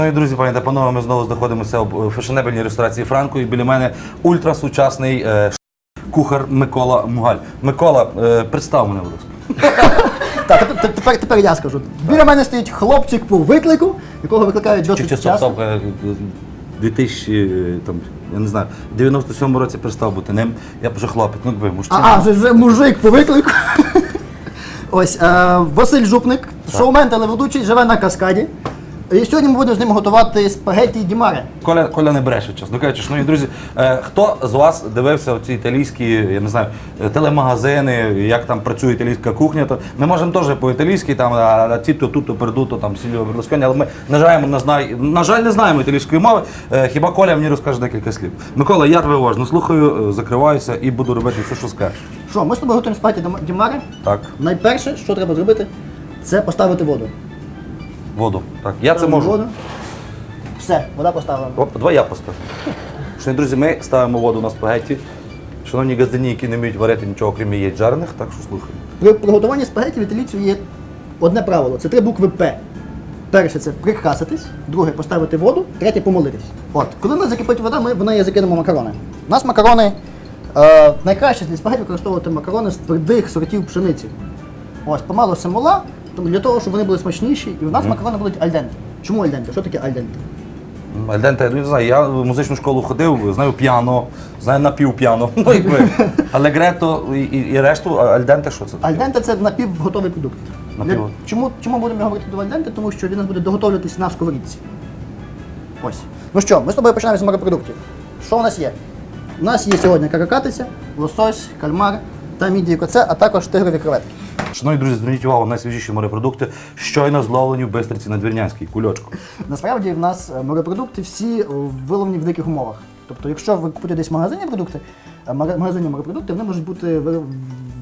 Шановні друзі, пані та панове, ми знову знаходимося в фешенебельній ресторації Франко і біля мене ультрасучасний е, кухар Микола Мугаль. Микола, е, представ мене, будь ласка. Так, тепер, тепер, тепер я скажу. Біля мене стоїть хлопчик по виклику, якого викликають Чи досить чи стоп, часто. стоп, е, 2000, е, там, я не знаю, 97 році перестав бути ним. Я вже хлопець, ну якби мужчина. А, а вже, вже мужик по виклику. Ось е, Василь Жупник, шоумен телеведучий, живе на каскаді. І сьогодні ми будемо з ним готувати спагетті дімаре. Коля, Коля не бреше, чесно кажучи. Шановні друзі, е, хто з вас дивився ці італійські, я не знаю, е, телемагазини, як там працює італійська кухня, то ми можемо теж по-італійськи, там а, тіто, туто, пердуто, там сільо Берлусконі, але ми на жаль, не знає, на жаль, не знаємо італійської мови. Е, Хіба Коля мені розкаже декілька слів. Микола, я тебе уважно слухаю, е, закриваюся і буду робити все, що скажеш. Що, ми з тобою готуємо спагетті дім- дімаре. Так, Найперше, що треба зробити, це поставити воду. Воду. Так, я це можу. Воду. Все, вода поставлена. Оп, давай я поставлю. Шановні друзі, ми ставимо воду на спагетті. Шановні газдані, які не вміють варити нічого, крім яєць жарених, так що слухаємо. При приготуванні спагетті в італійців є одне правило це три букви П. Перше це прикраситись, друге поставити воду, третє помолитись. От, коли у нас закипить вода, ми в неї закинемо макарони. У нас макарони е, найкраще для спагетті використовувати макарони з твердих сортів пшениці. Ось, помало семола, для того, щоб вони були смачніші, і в нас макарони будуть альденте. Чому альденте? Що таке альденте? Альденте, я не знаю, я в музичну школу ходив, знаю піано, знаю напівпіано. Ну, якби. Алегрето і, і, і решту, а альденте що це? таке? Альденте це напівготовий продукт. Напів- Для- Чому, чому будемо говорити до альденте? Тому що він у нас буде доготовлюватись на сковорідці. Ось. Ну що, ми з тобою починаємо з морепродуктів. Що у нас є? У нас є сьогодні каракатиця, лосось, кальмар та мідії коце, а також тигрові креветки. Шановні друзі, зверніть увагу, найсвіжіші морепродукти щойно зловлені в Бистриці на Двірнянській, кульочку. Насправді в нас е, морепродукти всі е, виловлені в диких умовах. Тобто, якщо ви купуєте десь в магазині продукти, е, мага- магазині морепродукти, вони можуть бути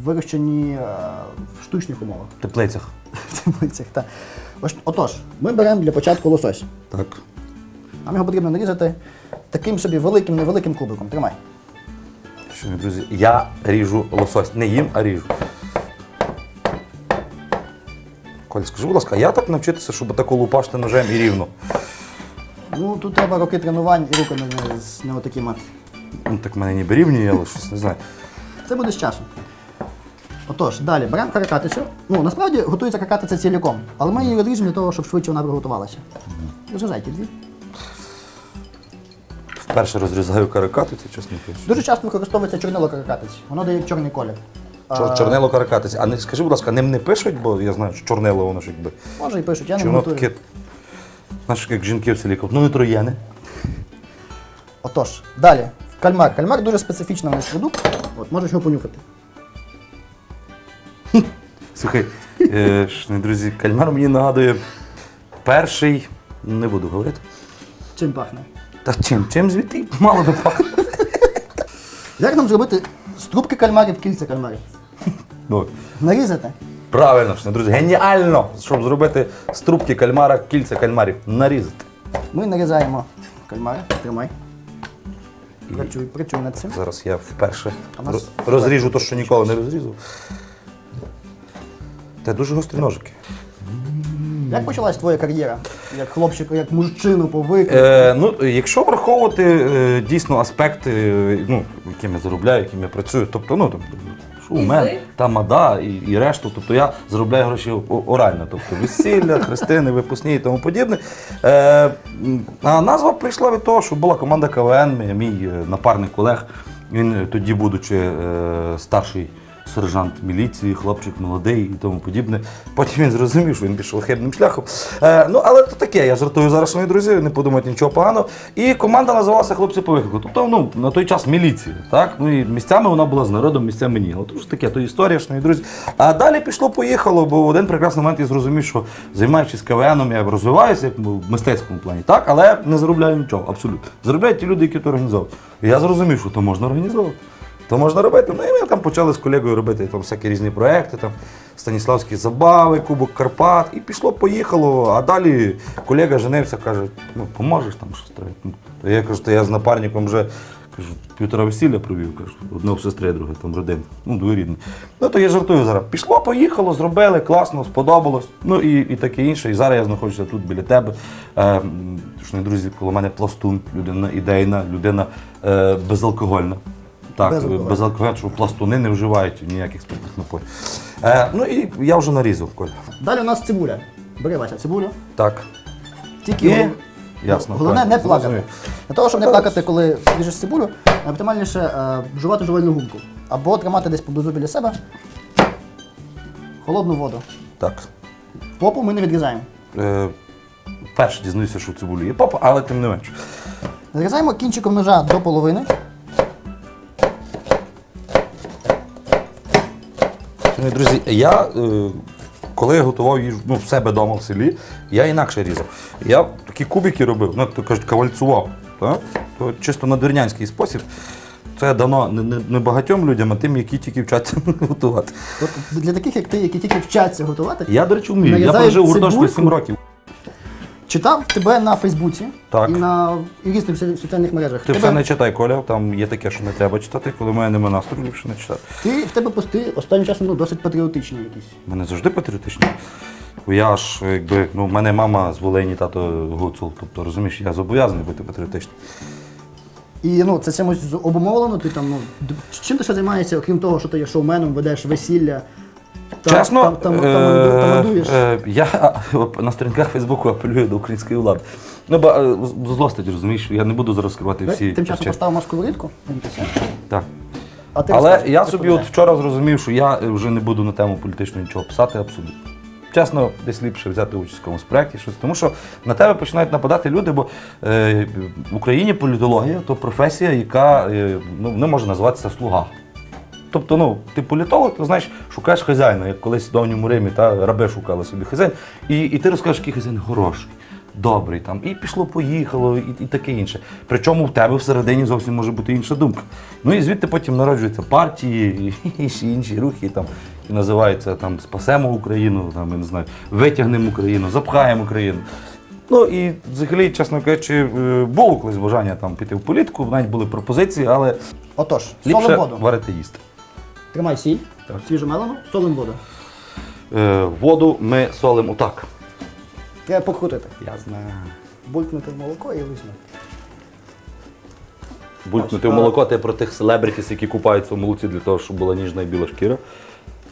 вирощені в штучних умовах. В теплицях. В теплицях, так. Отож, ми беремо для початку лосось. Так. Нам його потрібно нарізати таким собі великим невеликим кубиком. Тримай. Шановні друзі, я ріжу лосось. Не їм, а ріжу. Коль, скажи, будь ласка, а я так навчитися, щоб тако лупашити ножем і рівно. Ну, тут треба роки тренувань і руки не, не, не отакі мати. Ну так в мене ніби рівні, але щось не знаю. Це буде з часом. Отож, далі беремо каракатицю. Ну, насправді готується каракатиця ціляком, але ми її розріжемо для того, щоб швидше вона приготувалася. Розрізайте дві. Вперше розрізаю каракатицю, чесно кажучи. Дуже часто використовується чорнило каракатиці. Воно дає чорний колір. Чор, чорнило каракатиць. А не скажи, будь ласка, ним не пишуть, бо я знаю, що чорнило воно ж якби. Може і пишуть, я Чи не воно готую. таке. Знаєш, як жінки в селі кажуть, ну не троєни. Отож, далі. Кальмар. Кальмар дуже специфічний у нас продукт. От, можеш його понюхати. Слухай, е, шановні друзі, кальмар мені нагадує перший, не буду говорити. Чим пахне? Та чим? Чим звідти мало би пахнути? Як нам зробити з трубки кальмарів кільця кальмарів? Ну, Нарізати? правильно, друзі, геніально, щоб зробити з трубки кальмара кільця кальмарів. Нарізати. Ми нарізаємо кальмари. Тримай. Працюй, працюй над цим. Зараз я вперше А у нас роз- розріжу те, що ніколи не розрізав. Це дуже гострі ножики. Як почалась твоя кар'єра? Як хлопчика, як мужчину по виклику? Е, ну, якщо враховувати е, дійсно аспекти, е, ну, якими я заробляю, якими я працюю, тобто, ну там. Шоумен, Язик. та мада і, і решту. Тобто я заробляю гроші о- орально, тобто весілля, хрестини, випускні і тому подібне. Е, м, а назва прийшла від того, що була команда КВН, мій, мій е, напарник Олег. Він е, тоді, будучи е, старший сержант міліції, хлопчик молодий і тому подібне. Потім він зрозумів, що він пішов хибним шляхом. Е, ну, але то таке, я жартую зараз свої друзі, не подумайте нічого поганого. І команда називалася Хлопці по виклику. Тобто, ну, на той час міліція. Так? Ну і місцями вона була з народом, місцями ні. Але ж таке, то історія, шановні друзі. А далі пішло-поїхало, бо в один прекрасний момент я зрозумів, що займаючись КВНом, я розвиваюся як в мистецькому плані, так, але не заробляю нічого, абсолютно. Заробляють ті люди, які то організовують. І я зрозумів, що то можна організовувати. То можна робити. Ну і ми там почали з колегою робити там всякі різні проекти, там Станіславські забави, Кубок Карпат. І пішло, поїхало. А далі колега женився, каже, ну поможеш там щось треба. Ну, то я кажу, то я з напарником вже Кажу, півтора весілля провів, кажу, одне в сестри, друге там родин. Ну, двоюрідне. Ну то я жартую зараз. Пішло, поїхало, зробили, класно, сподобалось. Ну і, і таке інше. І зараз я знаходжуся тут біля тебе. Е, друзі, коло мене пластун, людина ідейна, людина е, безалкогольна. Так, Безалкогольна. безалкогольна, що пластуни не вживають ніяких спиртних напоїв. Е, ну і я вже нарізав, Коля. Далі у нас цибуля. Бери Вася цибулю. Так. Тільки І? Ясно, головне правильно. не плакати. Зрозумів. Для того, щоб не плакати, коли ріжеш цибулю, оптимальніше е, вживати жувальну гумку. Або тримати десь поблизу біля себе холодну воду. Так. Попу ми не відрізаємо. Е, перше дізнаюся, що в цибулі є папа, але тим не менше. Відрізаємо кінчиком ножа до половини. Друзі, я е, коли я готував їжу ну, в себе вдома в селі, я інакше різав. Я такі кубики робив, ну, то кажуть, кавальцював. Так? То чисто на дернянський спосіб. Це дано не, не, не багатьом людям, а тим, які тільки вчаться готувати. От для таких, як ти, які тільки вчаться готувати, Я, до речі, вмію. Я прожив у гуртожитку цибульку. 7 років. Читав тебе на Фейсбуці Так. і на і різних соці- соціальних мережах. Ти В все не читай, Коля, там є таке, що не треба читати, коли в мене немає настрою, ліпше не читати. ти, в тебе пости останнім часом ну, досить патріотичні якісь. У мене завжди патріотичні. Бо я ж, якби, ну, в мене мама з Волині, тато гуцул. Тобто, розумієш, я зобов'язаний бути патріотичним. І ну, це чимось з- обумовлено, ти там, ну, д- чим ти ще займаєшся, окрім того, що ти є шоуменом, ведеш весілля, Чесно, там, там, е, там, е, я на сторінках Фейсбуку апелюю до української влади. Ну, бо е, злостить, розумієш, я не буду зараз розкривати всі. Тим часом причини. поставимо сковорідку. Так. А ти Але я собі от вчора зрозумів, що я вже не буду на тему політичну нічого писати абсолютно. Чесно, десь ліпше взяти участь в якомусь проєкті, щось. Тому що на тебе починають нападати люди, бо е, в Україні політологія то професія, яка е, ну, не може називатися слуга. Тобто, ну, ти політолог, ти знаєш, шукаєш хазяїна, як колись в давньому Римі, та раби шукали собі хазяїн, і, і ти розкажеш, який хазяїн хороший, добрий там, і пішло, поїхало, і, і таке інше. Причому в тебе всередині зовсім може бути інша думка. Ну і звідти потім народжуються партії і інші, інші рухи, там, і називаються там Спасемо Україну, там, я не знаю, витягнемо Україну, запхаємо Україну. Ну і взагалі, чесно кажучи, е, було колись бажання там піти в політику, навіть були пропозиції, але Отож, ліпше варити їсти. Тримай сіль, Так. свіжу мелену, солим воду. Е, воду ми солимо отак. Треба покрутити. Я знаю. Булькнути в молоко і висмати. Булькнути в а- молоко ти про тих селебритіс, які купаються в молоці для того, щоб була ніжна і біла шкіра.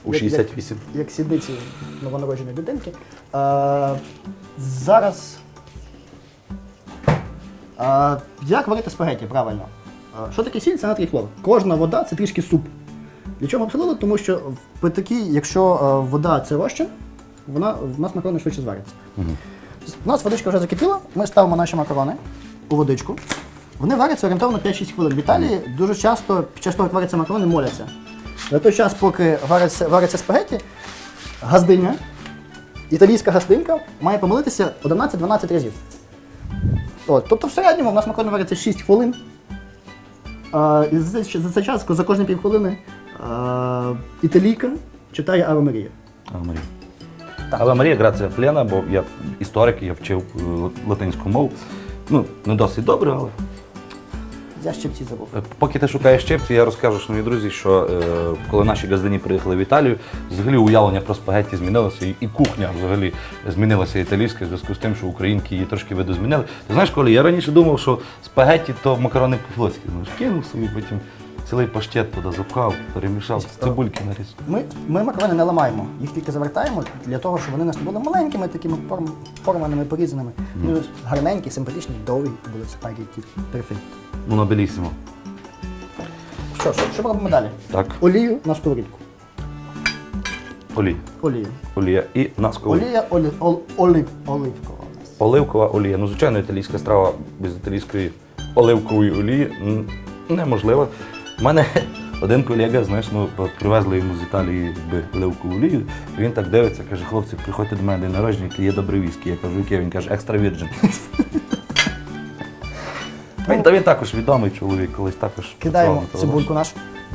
У Як- 68. Як, як сідниці новонародженої дитинки. А, зараз. А, як варити спагеті, правильно? А, що таке сіль? Це натрій хлор. Кожна вода це трішки суп. Для чого обсолили? Тому що в такій, якщо е, вода це розчин, вона в нас макарони швидше зваряться. У нас водичка вже закипіла, ми ставимо наші макарони у водичку. Вони варяться орієнтовно 5-6 хвилин. В Італії дуже часто під час того, як варяться макарони, моляться. За той час, поки варяться, варяться спагеті, газдиня, італійська газдинка має помилитися 11-12 разів. От, тобто в середньому в нас макарони варяться 6 хвилин. А, і за, цей- за цей час за кожні півхвилини а, італійка читає Ава Марія. Ава Марія. Але Марія Грація Плена, бо я історик, я вчив е, латинську мову. Ну, не досить добре, але Я щепці забув. Е, Поки ти шукаєш щепці, я розкажу, шановні друзі, що е, коли наші газдані приїхали в Італію, взагалі уявлення про спагетті змінилося, і, і кухня взагалі змінилася італійська в зв'язку з тим, що українки її трошки видозмінили. Ти знаєш, коли я раніше думав, що спагетті то макарони по-флотськи. Знаєш, кинув собі, потім цілий паштет туди запхав, перемішав, з цибульки наріз. Ми, ми макарони не ламаємо, їх тільки завертаємо для того, щоб вони у нас не були маленькими, такими форм, форманими, порізаними. Вони гарненькі, симпатичні, довгі були спагетті. Перфект. Ну, набелісимо. Що ж, що робимо далі? Так, Олію на сковорідку. олія. Олію. Олія і на сковорідку. Олія олі, ол, олив, оливкова у нас. Оливкова олія. Ну, звичайно, італійська страва без італійської оливкової олії м, неможлива. У мене один колега, знаєш, ну, привезли йому з Італії якби, оливкову олію. Він так дивиться, каже, хлопці, приходьте до мене день народження, є добрий віскі. Я кажу, яке? Він каже, екстра вірджин. Він, та він також відомий чоловік, колись також. Кидаємо працював на цибульку нашу.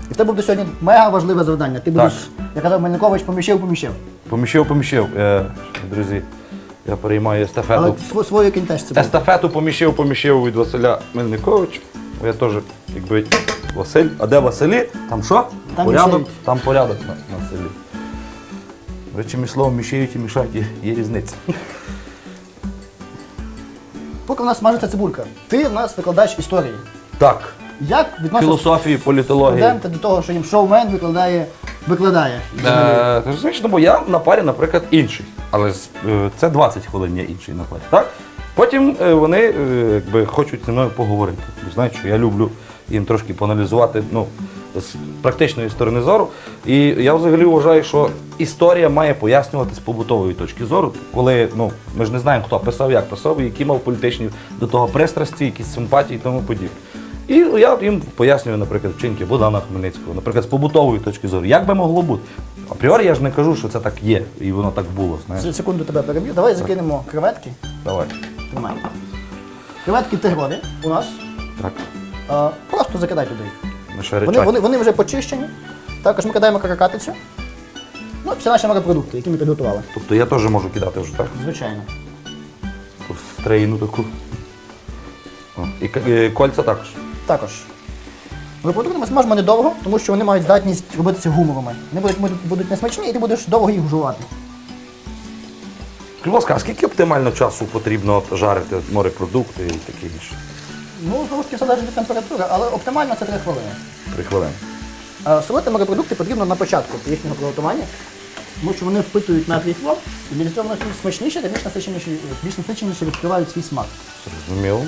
І в тебе буде сьогодні мега важливе завдання. Ти будеш, як казав Мельникович, поміщив, поміщив. Поміщив, поміщив. Е, друзі, я переймаю естафету. Але св- свою кінь теж цибульку. Естафету поміщив, поміщив від Василя Мельниковича. Я теж, якби Василь. А де Василі? Там що? Там порядок, там порядок на, на селі. Речі, між словом мішають і мішають є, є різниця. Поки в нас смажиться цибулька, ти в нас викладач історії. Так, Як відноситься філософії, політології. студенти до того, що їм шоумен викладає, викладає? Е, ти ж ну, бо я на парі, наприклад, інший. Але з- е, це 20 хвилин я інший на парі. Так? Потім е, вони е, якби, хочуть зі мною поговорити. Знають, що я люблю їм трошки поаналізувати ну, з практичної сторони зору. І я взагалі вважаю, що історія має пояснювати з побутової точки зору, коли ну, ми ж не знаємо, хто писав, як писав, і які мав політичні до того пристрасті, якісь симпатії і тому подібне. І я їм пояснюю, наприклад, вчинки Богдана Хмельницького, наприклад, з побутової точки зору, як би могло бути. Апріорі я ж не кажу, що це так є, і воно так було. Знаєш. Секунду тебе переб'ю. Давай закинемо креветки. Давай. Тримай. Креветки тигрові у нас. Так. А, просто закидай туди їх. Ми ще Вони, вони, вони вже почищені. Також ми кидаємо каракатицю. Ну, всі наші морепродукти, які ми підготували. Тобто я теж можу кидати вже, так? Звичайно. Таку стрейну таку. О, І к- е, кольця також. Також. Морепродукти ми смажимо недовго, тому що вони мають здатність робитися гумовими. Вони будуть, будуть, будуть несмачні, і ти будеш довго їх жувати. Скажи, будь ласка, а скільки оптимально часу потрібно от жарити морепродукти і таке інше? Ну, знову ж таки, все залежить від температури, але оптимально це 3 хвилини. Три хвилини. А Солити морепродукти потрібно на початку їхнього приготування, тому що вони впитують натрій хлор, і для цього вони смачніше та більш насиченіше, більш насиченіше відкривають свій смак. Зрозуміло.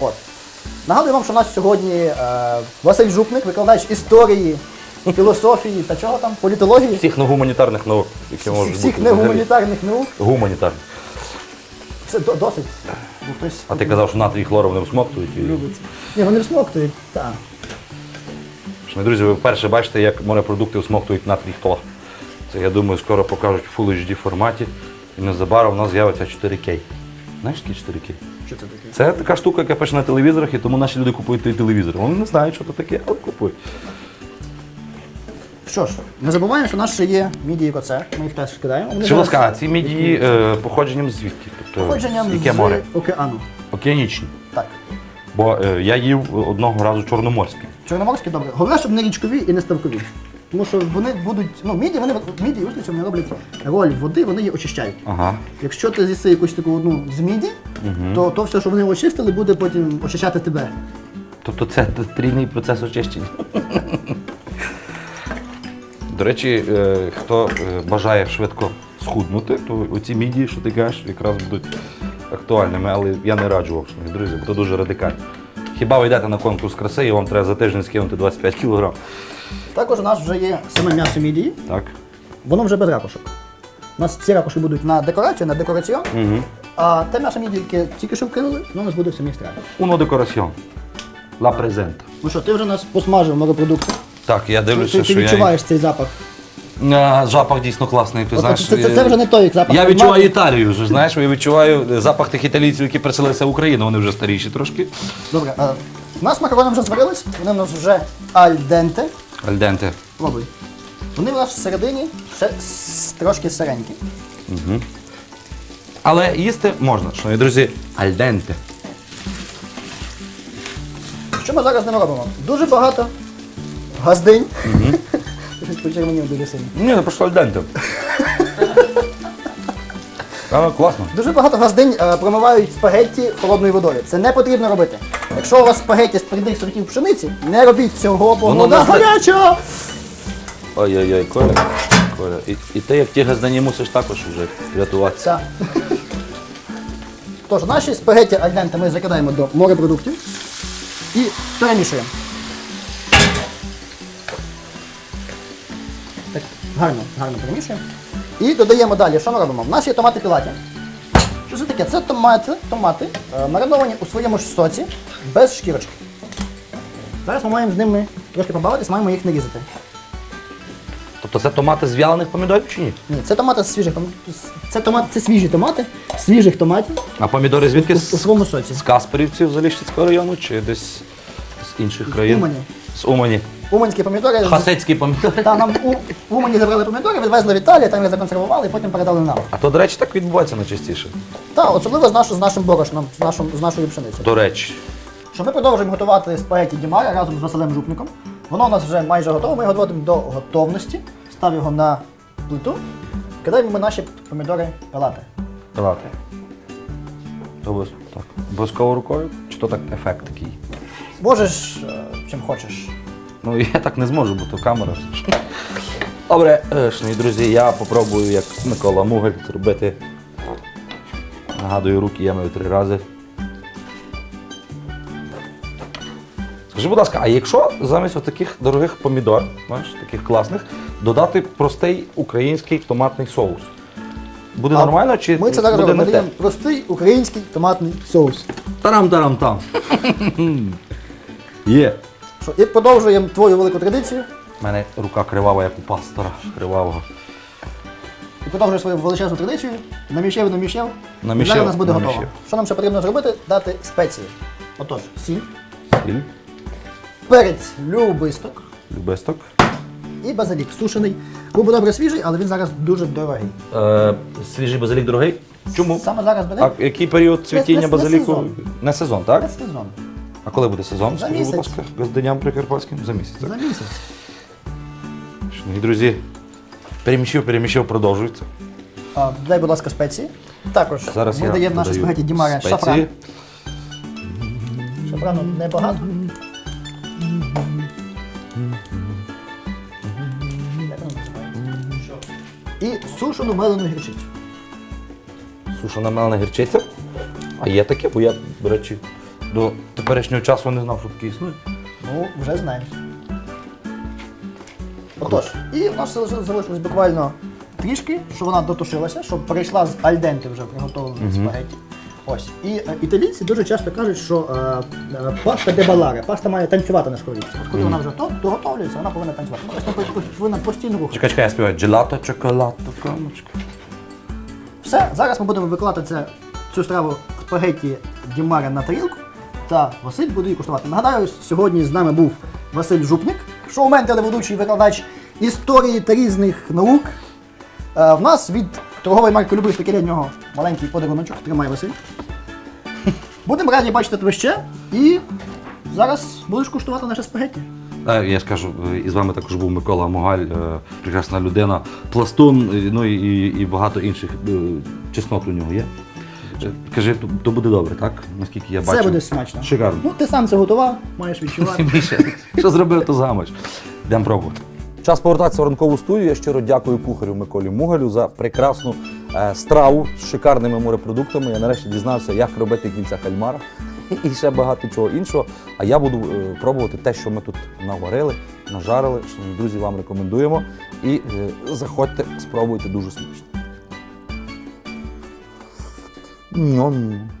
От. Нагадую вам, що у нас сьогодні е, Василь Жупник, викладач історії, філософії та чого там, політології, Всіх негуманітарних наук, які можуть всіх бути. взагалі. негуманітарних наук. Гуманітарних. Це до- досить. Хтось А ти казав, що натрій хлором не всмоктують. І... Ні, вони всмоктують, так. Шановні друзі, ви вперше бачите, як морепродукти всмоктують натрій хлор. Це, я думаю, скоро покажуть в Full HD форматі. І незабаром у нас з'явиться 4К. Знаєш, такі 4К? Що це таке? Це така штука, яка пише на телевізорах, і тому наші люди купують той телевізор. Вони не знають, що це таке, але купують. Що ж, не забуваємо, що у нас ще є мідії і коце. Ми їх теж кидаємо. Вони Що зараз ласка, ці мідії е, походженням звідки? Тобто, Походженням яке з море? океану. Океанічні. Так. Бо е, я їв одного разу чорноморське. Чорноморські добре. Головне, щоб не річкові і не ставкові. Тому що вони будуть, ну, міді, вони міді і устриці вони роблять роль води, вони її очищають. Ага. Якщо ти з'їси якусь таку одну з міді, то то все, що вони очистили, буде потім очищати тебе. Тобто це трійний процес очищення. До речі, е, хто е, бажає швидко схуднути, то оці мідії, що ти кажеш, якраз будуть актуальними, але я не раджу вам, друзі, бо це дуже радикально. Хіба ви йдете на конкурс краси і вам треба за тиждень скинути 25 кг? Також у нас вже є саме м'ясо мідії, Так? воно вже без ракушок. У нас ці ракушки будуть на декорацію, на декораціон, Угу. а те м'ясо мідії, яке тільки що вкинули, воно у нас буде в самій страві. Уно декораціон. Ла презента. Ну що, ти вже нас посмажив морепродукти. Так, я дивлюся, ти що я... відчуваєш цей запах. А, Запах дійсно класний. Ти От знаєш, це, це, це вже не той запах. Я відчуваю Італію вже, знаєш, я відчуваю запах тих італійців, які приселилися в Україну, вони вже старіші трошки. Добре, а, у нас макарони вже зварились, вони у нас вже аль денте. Альденте. Пробуй. Вони у нас всередині ще с- трошки сиренькі. Але їсти можна, шановні друзі, альденте. Що ми зараз з ними робимо? Дуже багато Ти Щось почервонів дуже сильно. Ні, це просто альденте. А, класно. Дуже багато газдинь е, промивають спагетті холодною водою. Це не потрібно робити. Якщо у вас спагетті з твердих сортів пшениці, не робіть цього, бо Воно вода не зле. гаряча. Ой-ой-ой, Коля. Коля. І, і ти, як ті газдані, мусиш також вже рятуватися. Так. Тож, наші спагетті альденте ми закидаємо до морепродуктів і перемішуємо. Гарно, гарно перемішуємо. І додаємо далі, що ми робимо? У нас є томати пілаті. Що це таке? Це томати, томати е, мариновані у своєму ж соці без шкірочки. Зараз ми маємо з ними трошки побавитись, маємо їх нарізати. Тобто це томати з вялених помідорів чи ні? Ні, це томати з свіжих пом- Це томати, це свіжі томати, свіжих томатів А помідори звідки? у З, своєму соці. з Касперівців Заліщицького району чи десь з інших країн? Умані. З Умані. Уманські помідори. Хасецькі помідори. Та нам у в Умані забрали помідори, відвезли в Італію, там їх законсервували і потім передали нам. А то, до речі, так відбувається найчастіше. Та, особливо з, наш, з нашим борошном, з, нашим, з нашою пшеницею. До речі. Що ми продовжуємо готувати спагетті Дімара разом з Василем Жупником. Воно у нас вже майже готове, ми його доводимо до готовності. Став його на плиту. Кидаємо ми наші помідори пилати. То. Обов'язково рукою? Чи то так ефект такий? Можеш е, чим хочеш. Ну я так не зможу, бо то камера. Добре, е, шановні друзі, я попробую, як Микола Мугаль, зробити. Нагадую, руки я мию три рази. Скажи, будь ласка, а якщо замість таких дорогих помідор, знаєш, таких класних, додати простий український томатний соус? Буде А нормально чи Ми це зараз буде робимо. Не те? простий український томатний соус. Тарам-тарам-там. Є. Що, і продовжуємо твою велику традицію. У мене рука кривава, як у пастора кривавого. І продовжує свою величезну традицію. Наміщав. І Наміщав, зараз у нас буде наміщав. готово. Що нам ще потрібно зробити? Дати спеції. Отож, сіль, Сіль, перець любисток любисток. і базилік сушений. Був би добре свіжий, але він зараз дуже дорогий. Е, свіжий базилік дорогий. Чому? Саме зараз бери А який період цвітіння не- не базиліку? сезон. Не сезон, так? весь сезон. А коли буде сезон? За Скажи, місяць. будь ласка, газденям прикарпатським за місяць. Так? За місяць. Шановні друзі, переміщив, переміщив, продовжується. А, дай, будь ласка, спеції. Також Зараз ми я даємо наші додаю спагеті Дімаре спеції. шафран. Шафрану небагато. І сушену мелену гірчицю. Сушена мелена гірчиця. А є таке, бо я, до речі, до теперішнього часу не знав, що таке існує. Ну, вже знаєш. Отож, і в нас залишилось буквально трішки, щоб вона дотушилася, щоб перейшла з альденти вже приготовленої спагетті. Ось. І е, італійці дуже часто кажуть, що е, е, паста де баларе, паста має танцювати на сковорідці. От коли вона вже то, доготовлюється, вона повинна танцювати. Ось вона повинна постійно рухати. Чекай, чекай, я співаю. Джелато, чоколадо, камочка. Все, зараз ми будемо викладати це, цю страву спагетті Дімаре на тарілку. Та Василь буде її куштувати. Нагадаю, сьогодні з нами був Василь Жупник, шоумен, телеведучий, викладач історії та різних наук. Е, в нас від торгової марки Любив таки для нього маленький подаруночок. Тримай Василь. Будемо раді бачити тебе ще. І зараз будеш куштувати наше спагетті. Е, Я скажу, е, і з вами також був Микола Могаль, е, прекрасна людина, пластун, ну і, і, багато інших чеснот у нього є. Е, Кажи, то, то буде добре, так? Наскільки я Все бачу. буде смачно. Шикарно. Ну, ти сам це готував, маєш відчувати. Більше. Що зробив, то замоч. Йдемо пробувати. Час повертатися в ранкову студію. Я щиро дякую кухарю Миколі Мугалю за прекрасну е, страву з шикарними морепродуктами. Я нарешті дізнався, як робити кільця кальмара і ще багато чого іншого. А я буду е, пробувати те, що ми тут наварили, нажарили. Шановні друзі, вам рекомендуємо. І е, заходьте, спробуйте дуже смачно. 음, 음.